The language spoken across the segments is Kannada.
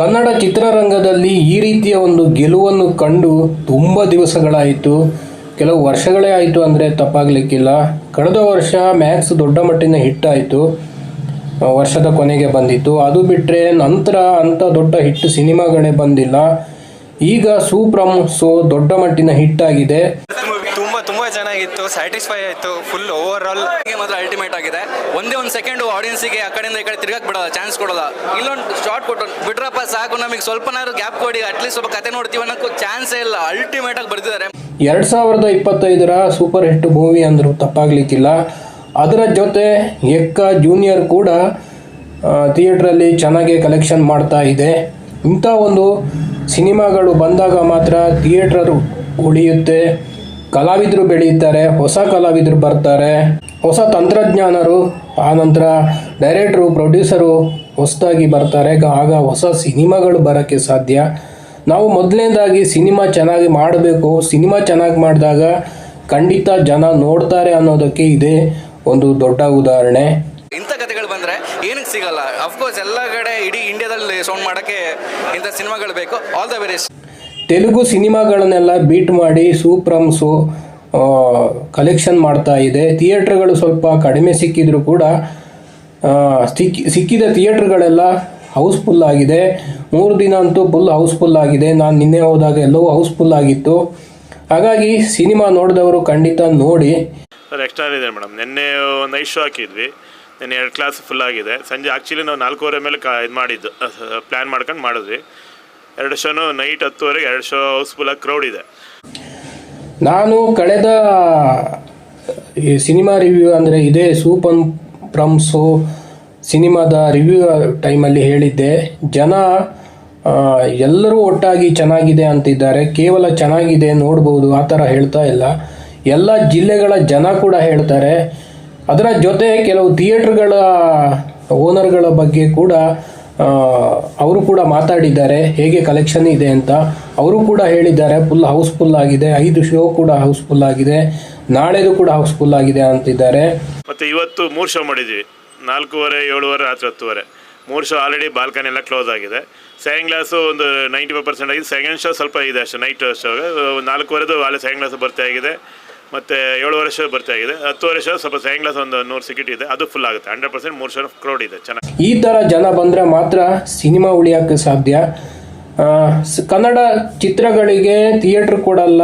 ಕನ್ನಡ ಚಿತ್ರರಂಗದಲ್ಲಿ ಈ ರೀತಿಯ ಒಂದು ಗೆಲುವನ್ನು ಕಂಡು ತುಂಬ ದಿವಸಗಳಾಯಿತು. ಕೆಲವು ವರ್ಷಗಳೇ ಆಯಿತು ಅಂದರೆ ತಪ್ಪಾಗಲಿಕ್ಕಿಲ್ಲ. ಕಳೆದ ವರ್ಷ ಮ್ಯಾಕ್ಸ್ ದೊಡ್ಡ ಮಟ್ಟಿನ ಹಿಟ್ ಆಯಿತು. ವರ್ಷದ ಕೊನೆಗೆ ಬಂದಿತ್ತು. ಅದು ಬಿಟ್ಟರೆ ನಂತರ ಅಂಥ ದೊಡ್ಡ ಹಿಟ್ ಸಿನಿಮಾಗಳೇ ಬಂದಿಲ್ಲ. ಈಗ ಸೂಪ್ರಮ್ ಸೋ ದೊಡ್ಡ ಮಟ್ಟಿನ ಹಿಟ್ ಆಗಿದೆ. ತುಂಬಾ ತುಂಬಾ ಚೆನ್ನಾಗಿತ್ತು ಸ್ಯಾಟಿಸ್ಫೈ ಆಯ್ತು ಫುಲ್ ಓವರ್ ಆಲ್ ಮಾತ್ರ ಅಲ್ಟಿಮೇಟ್ ಆಗಿದೆ. ಒಂದೇ ಒಂದು ಸೆಕೆಂಡು ಆಡಿಯನ್ಸಿಗೆ ಆ ಕಡೆಯಿಂದ ಈ ಕಡೆ ತಿರ್ಗಕ್ ಬಿಡೋಲ್ಲ ಚಾನ್ಸ್ ಕೊಡೋಲ್ಲ. ಇಲ್ಲೊಂದು ಶಾರ್ಟ್ ಕೊಟ್ಟು ಬಿಟ್ರಪ್ಪ ಸಾಕು ನಮಗೆ ಸ್ವಲ್ಪನಾದ್ರು ಗ್ಯಾಪ್ ಕೊಡಿ ಅಟ್ಲೀಸ್ಟ್ ಸ್ವಲ್ಪ ಕತೆ ನೋಡ್ತೀವಿ ಅನ್ನೋಕ್ಕೂ ಚಾನ್ಸೇ ಇಲ್ಲ. ಅಲ್ಟಿಮೇಟ್ ಆಗಿ ಬರ್ತಿದ್ದಾರೆ ಎರಡ್ ಸಾವಿರದ ಇಪ್ಪತ್ತೈದರ ಸೂಪರ್ ಹಿಟ್ ಮೂವಿ ಅಂದ್ರೂ ತಪ್ಪಾಗ್ಲಿಕ್ಕಿಲ್ಲ. ಅದರ ಜೊತೆ ಎಕ್ಕ ಜೂನಿಯರ್ ಕೂಡ ಥಿಯೇಟ್ರಲ್ಲಿ ಚೆನ್ನಾಗಿ ಕಲೆಕ್ಷನ್ ಮಾಡ್ತಾ ಇದೆ. ಇಂಥ ಒಂದು ಸಿನಿಮಾಗಳು ಬಂದಾಗ ಮಾತ್ರ ಥಿಯೇಟ್ರರು ಉಳಿಯುತ್ತೆ. ಕಲಾವಿದರು ಬೆಳೆಯುತ್ತಾರೆ, ಹೊಸ ಕಲಾವಿದರು ಬರ್ತಾರೆ. ಹೊಸ ತಂತ್ರಜ್ಞಾನರು ಆನಂತರ ಡೈರೆಕ್ಟ್ರು, ಪ್ರೊಡ್ಯೂಸರು ಹೊಸದಾಗಿ ಬರ್ತಾರೆ. ಆಗ ಹೊಸ ಸಿನಿಮಾಗಳು ಬರೋಕ್ಕೆ ಸಾಧ್ಯ. ನಾವು ಮೊದಲನೇದಾಗಿ ಸಿನಿಮಾ ಚೆನ್ನಾಗಿ ಮಾಡಬೇಕು. ಸಿನಿಮಾ ಚೆನ್ನಾಗಿ ಮಾಡಿದಾಗ ಖಂಡಿತ ಜನ ನೋಡ್ತಾರೆ ಅನ್ನೋದಕ್ಕೆ ಇದೇ ಒಂದು ದೊಡ್ಡ ಉದಾಹರಣೆ. ಬಂದರೆ ಏನಕ್ಕೆ ಸಿಗಲ್ಲ? ಅಫ್ಕೋರ್ಸ್ ಎಲ್ಲ ಕಡೆ ಇಡೀ ಇಂಡಿಯಾದಲ್ಲಿ ಸೌಂಡ್ ಮಾಡೋಕ್ಕೆ ಇಂಥ ಸಿನಿಮಾಗಳು ಬೇಕು. ಆಲ್ ದ ವೆರಿ ತೆಲುಗು ಸಿನಿಮಾಗಳನ್ನೆಲ್ಲ ಬೀಟ್ ಮಾಡಿ ಸೂಪ್ರಮ್ಸು ಕಲೆಕ್ಷನ್ ಮಾಡ್ತಾ ಇದೆ. ಥಿಯೇಟ್ರ್ಗಳು ಸ್ವಲ್ಪ ಕಡಿಮೆ ಸಿಕ್ಕಿದ್ರು ಕೂಡ ಸಿಕ್ಕಿ ಸಿಕ್ಕಿದ ಥಿಯೇಟ್ರ್ಗಳೆಲ್ಲ ಹೌಸ್ಫುಲ್ ಆಗಿದೆ. ಮೂರು ದಿನ ಅಂತೂ ಫುಲ್ ಹೌಸ್ಫುಲ್ ಆಗಿದೆ. ನಾನು ನಿನ್ನೆ ಹೋದಾಗ ಎಲ್ಲವೂ ಹೌಸ್ಫುಲ್ ಆಗಿತ್ತು. ಹಾಗಾಗಿ ಸಿನಿಮಾ ನೋಡಿದವರು ಖಂಡಿತ ನೋಡಿ. ಸರ್ ಎಕ್ಸ್ಟ್ರಾ ಇದೆ ಮೇಡಮ್. ನಿನ್ನೆ ಒಂದು ಐದು ಶೋ ಹಾಕಿದ್ವಿ. ನಿನ್ನೆ ಎರಡು ಕ್ಲಾಸ್ ಫುಲ್ ಸಂಜೆ ಆ್ಯಕ್ಚುಲಿ ನಾವು ನಾಲ್ಕೂವರೆ ಮೇಲೆ ಕಾ ಇದು ಮಾಡಿದ್ದು ಪ್ಲ್ಯಾನ್ ಮಾಡ್ಕೊಂಡು ಮಾಡಿದ್ವಿ. ಎರಡು ಶೋನು ನೈಟ್ ಹತ್ತುವರೆಗೆ ಎರಡು ಶೋ ಹೌಸ್ಫುಲ್ಲಾಗಿ ಕ್ರೌಡ್ ಇದೆ. ನಾನು ಕಳೆದ, ಈ ಸಿನಿಮಾ ರಿವ್ಯೂ ಅಂದರೆ ಇದೇ ಸೂಪನ್ ಪ್ರಮ್ಸು ಸಿನಿಮಾದ ರಿವ್ಯೂ ಟೈಮಲ್ಲಿ ಹೇಳಿದ್ದೆ. ಜನ ಎಲ್ಲರೂ ಒಟ್ಟಾಗಿ ಚೆನ್ನಾಗಿದೆ ಅಂತಿದ್ದಾರೆ. ಕೇವಲ ಚೆನ್ನಾಗಿದೆ ನೋಡ್ಬೋದು, ಆ ಥರ ಹೇಳ್ತಾ ಇಲ್ಲ. ಎಲ್ಲ ಜಿಲ್ಲೆಗಳ ಜನ ಕೂಡ ಹೇಳ್ತಾರೆ. ಅದರ ಜೊತೆ ಕೆಲವು ಥಿಯೇಟ್ರ್ಗಳ ಓನರ್ಗಳ ಬಗ್ಗೆ ಕೂಡ ಅವರು ಕೂಡ ಮಾತಾಡಿದ್ದಾರೆ. ಹೇಗೆ ಕಲೆಕ್ಷನ್ ಇದೆ ಅಂತ ಅವರು ಕೂಡ ಹೇಳಿದ್ದಾರೆ. ಫುಲ್ ಹೌಸ್ಫುಲ್ ಆಗಿದೆ. ಐದು ಶೋ ಕೂಡ ಹೌಸ್ಫುಲ್ ಆಗಿದೆ. ನಾಳೆದು ಕೂಡ ಹೌಸ್ಫುಲ್ ಆಗಿದೆ ಅಂತಿದ್ದಾರೆ. ಮತ್ತು ಇವತ್ತು ಮೂರು ಶೋ ಮಾಡಿದ್ವಿ. ನಾಲ್ಕೂವರೆ, ಏಳುವರೆ, ರಾತ್ರಿ ಹತ್ತುವರೆ. ಮೂರು ಶೋ ಆಲ್ರೆಡಿ ಬಾಲ್ಕನಿ ಎಲ್ಲ ಕ್ಲೋಸ್ ಆಗಿದೆ. ಸೆಕೆಂಡ್ ಕ್ಲಾಸು ಒಂದು ನೈಂಟಿ ಫೈವ್ ಪರ್ಸೆಂಟ್ ಆಗಿದೆ. ಸೆಕೆಂಡ್ ಶೋ ಸ್ವಲ್ಪ ಇದೆ ಅಷ್ಟೇ ನೈಟ್ ಶೋ ನಾಲ್ಕೂವರೆದು ಅಲ್ಲಿ ಸೆಕೆಂಡ್ ಕ್ಲಾಸ್ ಬರ್ತಾ ಆಗಿದೆ. ಮತ್ತು ಏಳು ವರ್ಷ ಬರ್ತಾ ಹತ್ತುವರೆ ಶೋ ಸ್ವಲ್ಪ ಸೆಕೆಂಡ್ ಕ್ಲಾಸ್ ಒಂದು ನೂರು ಸಿಕ್ಕಿಟ್ ಇದೆ. ಅದು ಫುಲ್ ಆಗುತ್ತೆ. ಹಂಡ್ರೆಡ್ ಪರ್ಸೆಂಟ್ ಮೂರು ಶೋ ಕ್ರೌಡ್ ಇದೆ. ಚೆನ್ನಾಗಿ. ಈ ಥರ ಜನ ಬಂದರೆ ಮಾತ್ರ ಸಿನಿಮಾ ಉಳಿಯೋಕ್ಕೆ ಸಾಧ್ಯ. ಕನ್ನಡ ಚಿತ್ರಗಳಿಗೆ ಥಿಯೇಟ್ರ್ ಕೊಡಲ್ಲ.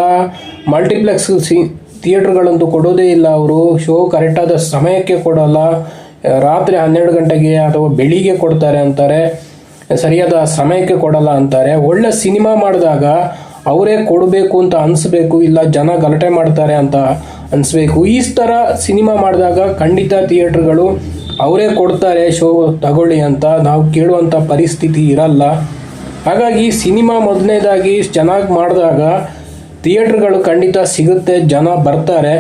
ಮಲ್ಟಿಪ್ಲೆಕ್ಸ್ ಸಿ ಥಿಯೇಟ್ರ್ಗಳಂತೂ ಕೊಡೋದೇ ಇಲ್ಲ ಅವರು. ಶೋ ಕರೆಕ್ಟಾದ ಸಮಯಕ್ಕೆ ಕೊಡಲ್ಲ. ರಾತ್ರಿ ಹನ್ನೆರಡು ಗಂಟೆಗೆ ಅಥವಾ ಬೆಳಿಗ್ಗೆ ಕೊಡ್ತಾರೆ ಅಂತಾರೆ. ಸರಿಯಾದ ಸಮಯಕ್ಕೆ ಕೊಡಲ್ಲ ಅಂತಾರೆ. ಒಳ್ಳೆ ಸಿನಿಮಾ ಮಾಡಿದಾಗ ಅವರೇ ಕೊಡಬೇಕು ಅಂತ ಅನಿಸ್ಬೇಕು, ಇಲ್ಲ ಜನ ಗಲಾಟೆ ಮಾಡ್ತಾರೆ ಅಂತ ಅನಿಸ್ಬೇಕು ಈ ಥರ ಸಿನಿಮಾ ಮಾಡಿದಾಗ ಖಂಡಿತ ಥಿಯೇಟ್ರ್ಗಳು ಅವರೇ ಕೊಡ್ತಾರೆ, ಶೋ ತಗೊಳ್ಳಿ ಅಂತ ನಾವು ಕೇಳುವಂಥ ಪರಿಸ್ಥಿತಿ ಇರಲ್ಲ. ಹಾಗಾಗಿ ಸಿನಿಮಾ ಮೊದಲನೇದಾಗಿ ಚೆನ್ನಾಗಿ ಮಾಡಿದಾಗ ಥಿಯೇಟ್ರ್ಗಳು ಖಂಡಿತ ಸಿಗುತ್ತೆ, ಜನ ಬರ್ತಾರೆ.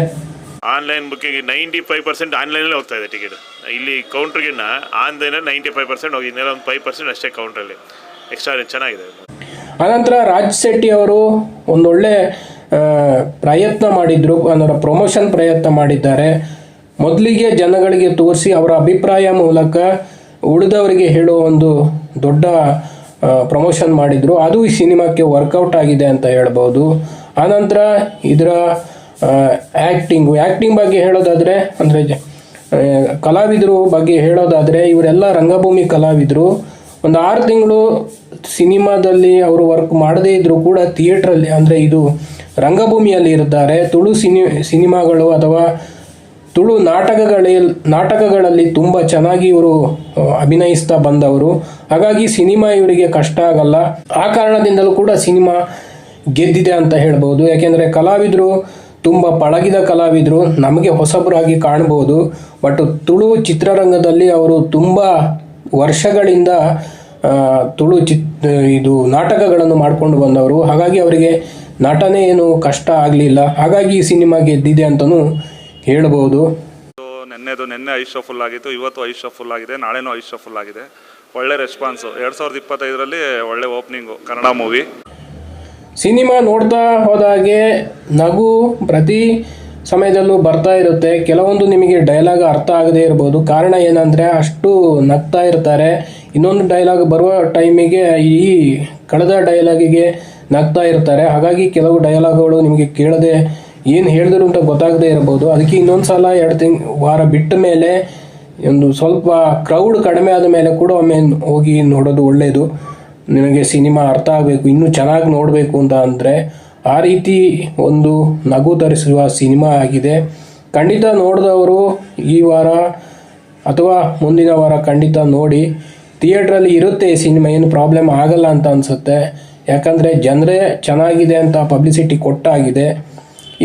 Online booking ninety five percent ಆನ್ಲೈನಲ್ಲಿ ಹೋಗ್ತಾ ಇದೆ ಟಿಕೆಟ್. ಇಲ್ಲಿ ಕೌಂಟ್ರಿಗಿನ್ನ ಆನ್ಲೈನಲ್ಲಿ ನೈಂಟಿ ಫೈವ್ ಪರ್ಸೆಂಟ್ ಹೋಗಿ ಒಂದು ಫೈವ್ ಪರ್ಸೆಂಟ್ ಅಷ್ಟೇ ಕೌಂಟ್ರಲ್ಲಿ ಎಕ್ಸ್ಟ್ರಾ ಚೆನ್ನಾಗಿದೆ. ಅನಂತರ ರಾಜ್ ಶೆಟ್ಟಿ ಅವರು ಒಂದೊಳ್ಳೆ ಪ್ರಯತ್ನ ಮಾಡಿದ್ರು, ಅಂದರೆ ಪ್ರಮೋಷನ್ ಪ್ರಯತ್ನ ಮಾಡಿದ್ದಾರೆ. ಮೊದಲಿಗೆ ಜನಗಳಿಗೆ ತೋರಿಸಿ ಅವರ ಅಭಿಪ್ರಾಯ ಮೂಲಕ ಉಳಿದವರಿಗೆ ಹೇಳೋ ಒಂದು ದೊಡ್ಡ ಪ್ರಮೋಷನ್ ಮಾಡಿದ್ರು. ಅದು ಈ ಸಿನಿಮಾಕ್ಕೆ ವರ್ಕೌಟ್ ಆಗಿದೆ ಅಂತ ಹೇಳ್ಬೋದು. ಆನಂತರ ಇದರ ಆ್ಯಕ್ಟಿಂಗು ಆ್ಯಕ್ಟಿಂಗ್ ಬಗ್ಗೆ ಹೇಳೋದಾದರೆ, ಅಂದರೆ ಕಲಾವಿದರು ಬಗ್ಗೆ ಹೇಳೋದಾದರೆ, ಇವರೆಲ್ಲ ರಂಗಭೂಮಿ ಕಲಾವಿದರು. ಒಂದು ಆರು ತಿಂಗಳು ಸಿನಿಮಾದಲ್ಲಿ ಅವರು ವರ್ಕ್ ಮಾಡದೇ ಇದ್ದರೂ ಕೂಡ ಥಿಯೇಟ್ರಲ್ಲಿ ಅಂದರೆ ಇದು ರಂಗಭೂಮಿಯಲ್ಲಿ ಇರುತ್ತಾರೆ ತುಳು ಸಿನಿ, ಸಿನಿಮಾಗಳು ಅಥವಾ ತುಳು ನಾಟಕಗಳ, ನಾಟಕಗಳಲ್ಲಿ ತುಂಬ ಚೆನ್ನಾಗಿ ಇವರು ಅಭಿನಯಿಸ್ತಾ ಬಂದವರು. ಹಾಗಾಗಿ ಸಿನಿಮಾ ಇವರಿಗೆ ಕಷ್ಟ ಆಗಲ್ಲ. ಆ ಕಾರಣದಿಂದಲೂ ಕೂಡ ಸಿನಿಮಾ ಗೆದ್ದಿದೆ ಅಂತ ಹೇಳ್ಬೋದು. ಯಾಕೆಂದರೆ ಕಲಾವಿದರು ತುಂಬ ಪಳಗಿದ ಕಲಾವಿದರು, ನಮಗೆ ಹೊಸಬರಾಗಿ ಕಾಣ್ಬೋದು. ಬಟ್ ತುಳು ಚಿತ್ರರಂಗದಲ್ಲಿ ಅವರು ತುಂಬ ವರ್ಷಗಳಿಂದ ತುಳು ಚಿತ್ ಇದು ನಾಟಕಗಳನ್ನು ಮಾಡಿಕೊಂಡು ಬಂದವರು. ಹಾಗಾಗಿ ಅವರಿಗೆ ನಟನೆ ಏನು ಕಷ್ಟ ಆಗಲಿಲ್ಲ. ಹಾಗಾಗಿ ಈ ಸಿನಿಮಾ ಗೆದ್ದಿದೆ ಅಂತಲೂ ಹೇಳಬಹುದು ನೆನ್ನೆದು ನೆನ್ನೆ ಐದು ಫುಲ್ ಆಗಿತ್ತು. ಇವತ್ತು ಐದು ಫುಲ್ ಆಗಿದೆ. ನಾಳೆನೂ ಐದು ಫುಲ್ ಆಗಿದೆ. ಒಳ್ಳೆ ರೆಸ್ಪಾನ್ಸು ಎರಡು ಸಾವಿರದ ಇಪ್ಪತ್ತೈದರಲ್ಲಿ ಒಳ್ಳೆ ಓಪನಿಂಗು ಕನ್ನಡ ಮೂವಿ ಸಿನಿಮಾ ನೋಡ್ತಾ ಹೋದಾಗೆ ನಗು ಪ್ರತಿ ಸಮಯದಲ್ಲೂ ಬರ್ತಾ ಇರುತ್ತೆ. ಕೆಲವೊಂದು ನಿಮಗೆ ಡೈಲಾಗ್ ಅರ್ಥ ಆಗದೇ ಇರ್ಬೋದು. ಕಾರಣ ಏನಂದರೆ ಅಷ್ಟು ನಗ್ತಾ ಇರ್ತಾರೆ. ಇನ್ನೊಂದು ಡೈಲಾಗ್ ಬರುವ ಟೈಮಿಗೆ ಈ ಕಳೆದ ಡೈಲಾಗಿಗೆ ನಗ್ತಾ ಇರ್ತಾರೆ. ಹಾಗಾಗಿ ಕೆಲವು ಡೈಲಾಗ್ಗಳು ನಿಮಗೆ ಕೇಳದೆ ಏನು ಹೇಳಿದ್ರು ಅಂತ ಗೊತ್ತಾಗದೇ ಇರ್ಬೋದು. ಅದಕ್ಕೆ ಇನ್ನೊಂದು ಸಲ ಎರಡು ತಿಂಗ್ ವಾರ ಬಿಟ್ಟ ಮೇಲೆ ಒಂದು ಸ್ವಲ್ಪ ಕ್ರೌಡ್ ಕಡಿಮೆ ಆದ ಮೇಲೆ ಕೂಡ ಒಮ್ಮೆ ಹೋಗಿ ನೋಡೋದು ಒಳ್ಳೆಯದು ನಿಮಗೆ ಸಿನಿಮಾ ಅರ್ಥ ಆಗಬೇಕು. ಇನ್ನೂ ಚೆನ್ನಾಗಿ ನೋಡಬೇಕು ಅಂತ ಅಂದರೆ ಆ ರೀತಿ ಒಂದು ನಗು ತರಿಸುವ ಸಿನಿಮಾ ಆಗಿದೆ. ಖಂಡಿತ ನೋಡಿದವರು ಈ ವಾರ ಅಥವಾ ಮುಂದಿನ ವಾರ ಖಂಡಿತ ನೋಡಿ. ಥಿಯೇಟ್ರಲ್ಲಿ ಇರುತ್ತೆ ಈ ಸಿನಿಮಾ, ಏನು ಪ್ರಾಬ್ಲಮ್ ಆಗಲ್ಲ ಅಂತ ಅನಿಸುತ್ತೆ. ಯಾಕಂದರೆ ಜನರೇ ಚೆನ್ನಾಗಿದೆ ಅಂತ ಪಬ್ಲಿಸಿಟಿ ಕೊಟ್ಟಾಗಿದೆ.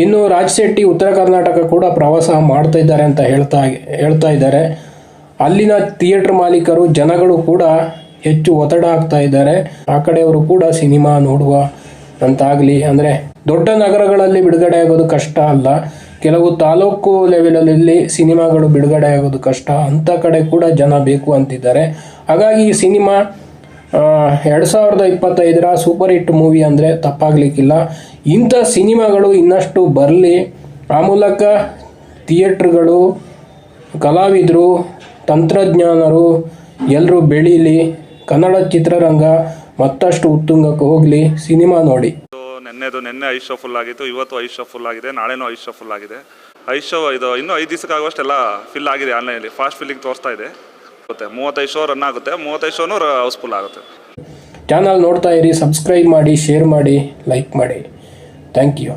ಇನ್ನು ರಾಜ್ ಶೆಟ್ಟಿ ಉತ್ತರ ಕರ್ನಾಟಕ ಕೂಡ ಪ್ರವಾಸ ಮಾಡ್ತಾ ಇದ್ದಾರೆ ಅಂತ ಹೇಳ್ತಾ ಹೇಳ್ತಾ ಇದ್ದಾರೆ. ಅಲ್ಲಿನ ಥಿಯೇಟ್ರ್ ಮಾಲೀಕರು, ಜನಗಳು ಕೂಡ ಹೆಚ್ಚು ಒತ್ತಡ ಆಗ್ತಾ ಇದ್ದಾರೆ. ಆ ಕಡೆಯವರು ಕೂಡ ಸಿನಿಮಾ ನೋಡುವ ಅಂತಾಗಲಿ ಅಂದರೆ ದೊಡ್ಡ ನಗರಗಳಲ್ಲಿ ಬಿಡುಗಡೆ ಆಗೋದು ಕಷ್ಟ ಅಲ್ಲ. ಕೆಲವು ತಾಲೂಕು ಲೆವೆಲಲ್ಲಿ ಸಿನಿಮಾಗಳು ಬಿಡುಗಡೆ ಆಗೋದು ಕಷ್ಟ. ಅಂಥ ಕಡೆ ಕೂಡ ಜನ ಬೇಕು ಅಂತಿದ್ದಾರೆ. ಹಾಗಾಗಿ ಈ ಸಿನಿಮಾ ಎರಡು ಸಾವಿರದ ಇಪ್ಪತ್ತೈದರ ಸೂಪರ್ ಹಿಟ್ ಮೂವಿ ಅಂದರೆ ತಪ್ಪಾಗಲಿಕ್ಕಿಲ್ಲ. ಇಂಥ ಸಿನಿಮಾಗಳು ಇನ್ನಷ್ಟು ಬರಲಿ. ಆ ಮೂಲಕ ಥಿಯೇಟ್ರ್ಗಳು, ಕಲಾವಿದರು, ತಂತ್ರಜ್ಞಾನರು ಎಲ್ಲರೂ ಬೆಳೀಲಿ. ಕನ್ನಡ ಚಿತ್ರರಂಗ ಮತ್ತಷ್ಟು ಉತ್ತುಂಗಕ್ಕೆ ಹೋಗಲಿ ಸಿನಿಮಾ ನೋಡಿ. ನೆನ್ನೆದು ನೆನ್ನೆ ಐ ಶೋ ಫುಲ್ ಆಗಿತ್ತು ಇವತ್ತು ಐ ಶೋ ಫುಲ್ ಆಗಿದೆ ನಾಳೆನೂ ಐ ಶೋ ಫುಲ್ ಆಗಿದೆ. ಐ ಶೋ ಇದು ಇನ್ನೂ ಐದು ದಿವಸಕ್ಕಾಗುವಷ್ಟೆಲ್ಲ ಫಿಲ್ ಆಗಿದೆ ಆನ್ಲೈನಲ್ಲಿ ಫಾಸ್ಟ್ ಫಿಲ್ಲಿಂಗ್ ತೋರಿಸ್ತಾ ಇದೆ. ಗೊತ್ತೆ ಮೂವತ್ತೈದು ಶೋ ರನ್ ಆಗುತ್ತೆ ಮೂವತ್ತೈದು ಶೋನು ಹೌಸ್ಫುಲ್ ಆಗುತ್ತೆ. ಚಾನಲ್ ನೋಡ್ತಾ ಇರಿ ಸಬ್ಸ್ಕ್ರೈಬ್ ಮಾಡಿ ಶೇರ್ ಮಾಡಿ ಲೈಕ್ ಮಾಡಿ. Thank you